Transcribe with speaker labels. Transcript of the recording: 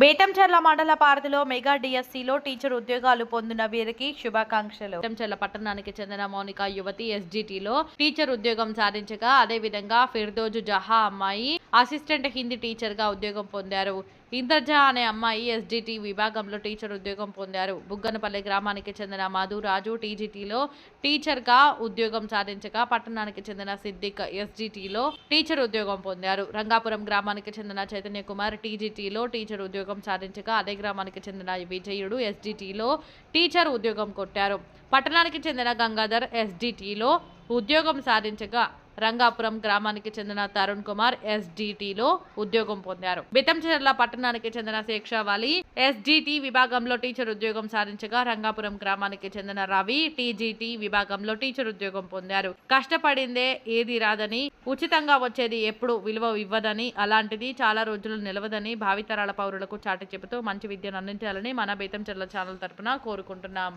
Speaker 1: బేటంచర్ల మండల పారధిలో మెగా డిఎస్సిలో టీచర్ ఉద్యోగాలు పొందిన వీరికి శుభాకాంక్షలు. బేతంచెర్ల పట్టణానికి చెందిన మౌనిక యువతి ఎస్జిటిలో టీచర్ ఉద్యోగం సాధించగా అదే విధంగా ఫిర్దోజు జహా అమ్మాయి అసిస్టెంట్ హిందీ టీచర్గా ఉద్యోగం పొందారు. ఇందర్జా అనే అమ్మాయి ఎస్డిటి విభాగంలో టీచర్ ఉద్యోగం పొందారు. బుగ్గనపల్లి గ్రామానికి చెందిన మధురాజు టీజీటీలో టీచర్గా ఉద్యోగం సాధించగా పట్టణానికి చెందిన సిద్దిక్ ఎస్జిటిలో టీచర్ ఉద్యోగం పొందారు. రంగాపురం గ్రామానికి చెందిన చైతన్య కుమార్ టీజీటీలో టీచర్ ఉద్యోగం ఉద్యోగం సాధించగా అదే గ్రామానికి చెందిన విజయుడు ఎస్డిటిలో టీచర్ ఉద్యోగం కొట్టారు. పట్టణానికి చెందిన గంగాధర్ ఎస్డిటిలో ఉద్యోగం సాధించగా రంగాపురం గ్రామానికి చెందిన తరుణ్ కుమార్ ఎస్డిటిలో ఉద్యోగం పొందారు. బితంచెర్ల పట్టణానికి చెందిన శేక్షావాలి ఎస్డిటి విభాగంలో టీచర్ ఉద్యోగం సాధించగా రంగాపురం గ్రామానికి చెందిన రవి టీజీటి విభాగంలో టీచర్ ఉద్యోగం పొందారు. కష్టపడిందే ఏది రాదని ఉచితంగా వచ్చేది ఎప్పుడు విలువ ఇవ్వదని అలాంటిది చాలా రోజులు నిలవదని భావితరాల పౌరులకు చాటి చెబుతూ మంచి విద్యను అందించాలని మన బేతంచెర్ల ఛానల్ తరపున కోరుకుంటున్నాం.